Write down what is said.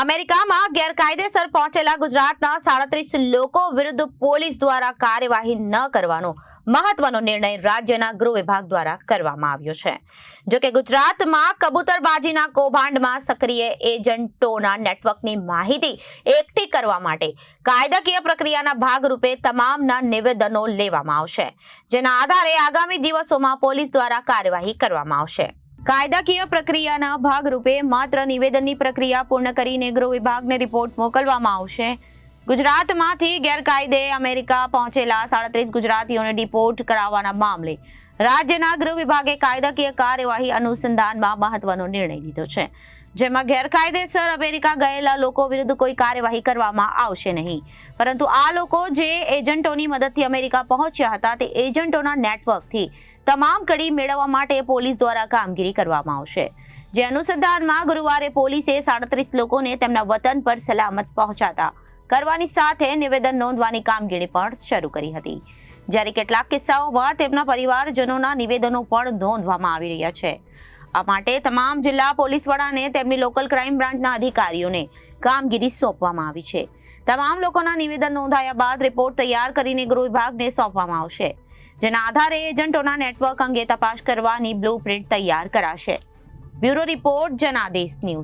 અમેરિકામાં ગેરકાયદેસર પહોંચેલા ગુજરાતના સાડત્રીસ લોકો વિરુદ્ધ પોલીસ દ્વારા કાર્યવાહી ન કરવાનો મહત્વનો નિર્ણય રાજ્યના ગૃહ વિભાગ દ્વારા કરવામાં આવ્યો છે. જો કે ગુજરાતમાં કબૂતરબાજીના કૌભાંડમાં સક્રિય એજન્ટોના નેટવર્કની માહિતી એકઠી કરવા માટે કાયદાકીય પ્રક્રિયાના ભાગરૂપે તમામના નિવેદનો લેવામાં આવશે, જેના આધારે આગામી દિવસોમાં પોલીસ દ્વારા કાર્યવાહી કરવામાં આવશે. કાયદાકીય પ્રક્રિયાના ભાગરૂપે માત્ર નિવેદનની પ્રક્રિયા પૂર્ણ કરીને ગૃહ વિભાગને રિપોર્ટ મોકલવામાં આવશે. ગુજરાતમાંથી ગેરકાયદે અમેરિકા પહોંચેલા સાડત્રીસ ગુજરાતીઓને ડિપોર્ટ કરાવવાના મામલે રાજ્યના ગૃહ વિભાગે કાયદાકીય કાર્યવાહી અનુસંધાનમાં મહત્વનો નિર્ણય લીધો છે. જેમાં ગેરકાયદેસર અમેરિકા ગયેલા લોકો વિરુદ્ધ કોઈ કાર્યવાહી કરવામાં આવશે નહીં. પરંતુ આ લોકો જે એજન્ટોની મદદથી અમેરિકા પહોંચ્યા હતા, તે એજન્ટોના નેટવર્કથી તમામ કડી મેળવવા માટે પોલીસ દ્વારા કામગીરી કરવામાં આવશે. જે અનુસંધાનમાં ગુરુવારે પોલીસે સાડત્રીસ લોકોને તેમના વતન પર સલામત પહોંચાતા કરવાની સાથે નિવેદન નોંધવાની કામગીરી પણ શરૂ કરી હતી. જ્યારે કેટલાક કિસ્સાઓમાં તેમના પરિવારજનોના નિવેદનો પણ નોંધવામાં આવી રહ્યા છે. આ માટે તમામ જિલ્લા પોલીસ વડાને તેમની લોકલ ક્રાઇમ બ્રાન્ચના અધિકારીઓને કામગીરી સોંપવામાં આવી છે. તમામ લોકોના નિવેદન નોંધાયા બાદ રિપોર્ટ તૈયાર કરીને ગૃહ વિભાગને સોંપવામાં આવશે, જેના આધારે એજન્ટોના નેટવર્ક અંગે તપાસ કરવાની બ્લુ તૈયાર કરાશે. Bureau report Janadesh news.